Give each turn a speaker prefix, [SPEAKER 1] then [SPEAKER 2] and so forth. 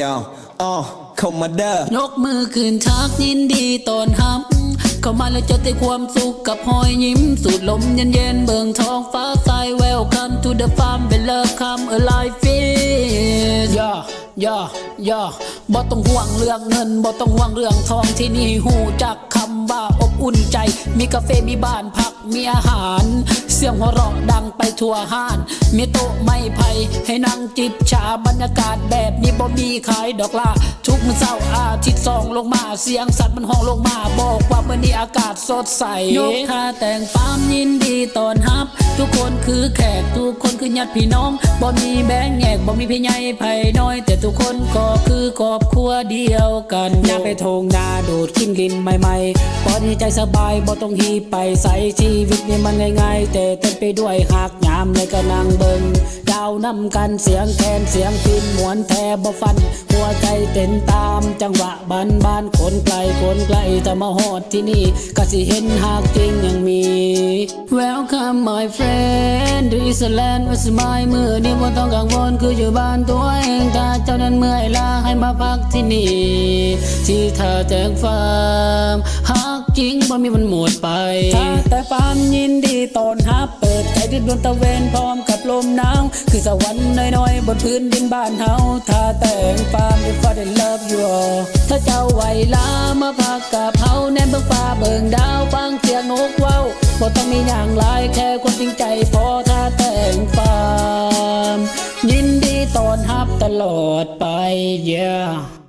[SPEAKER 1] Yo, uh, เข้ามาเด้อ
[SPEAKER 2] ยกมือขึ้นทักยินดีตอนฮับ เข้ามาแล้วจะได้ความสุขกับหอยยิ้ม สูดลมเย็นๆเบิ่งท้องฟ้าใส Welcome to the farm เป็นเลิฟคำ alive fish ย่าย่าย่าบ่ต้องห่วงเรื่องเงินบ่ต้องห่วงเรื่องทองที่นี่หูจักคำว่าอบอุ่นใจ มีกาแฟมีบ้านพัก มีอาหาร เสียงหัวเราะดังไปทั่วห้าน มีโต๊ะไม้ไผ่ให้นั่งจิบชาบรรยากาศแบบนี้บ่มีขายดอกล่าทุกมื้อเช้าอาทิตย์ส่องลงมาเสียงสัตว์มันห้องลงมาบอกว่ามื้อนี้อากาศสดใสยกท่าแต่งฟามยินดีต้อนรับ ทุกคนคือแขกทุกคนคือญาติพี่น้องบ่มีแบ่งแยกบ่มีพี่ใหญ่ไผน้อย แต่ทุกคนก็คือครอบครัวเดียวกันอย่าไปทงนาโดดกินกินใหม่ๆปอนให้ใจสบายบ่ต้องฮีไปใส่ชีีวิตนี่มันง่ายๆแต่เต็มไปด้วยหักยามในกระนังเบิงดาวนำกันเสียงแคนเสียงพินหมวนแทบบฟัน หัวใจเต้นตามจังหวะบานบานคนไกลคนไกลจะมาฮอดที่นี่ก็สิเห็นหากจริงยังมี Welcome my friend to Iceland ว่าสมายมือนี้บ่ต้องกังวลคืออยู่บ้านตัวเองถ้าเจ้านั้นเมื่อยล้าให้มาพักที่นี่ ที่ท่าแจ้งฟาร์ม กจริงบ่มีมันหมดไปแต่ฟามยินดีตอนฮับเปิดใจด้วยดวงตะเวนพร้อมกับลมหนาวคือสวรรค์น้อยๆ บนพื้นดินบ้านเฮาถ้าแต่งฟาร์ม if I love you all ถ้าเจ้าไหวลามาพักกับเฮาแนมเบิ่งฟ้าเบิ่งดาวฟังเสียงนกเว้าบ่ต้องมีอย่างหลายแค่ความจริงใจพอถ้าแต่งฟาร์มยินดีตอนฮับตลอดไป yeah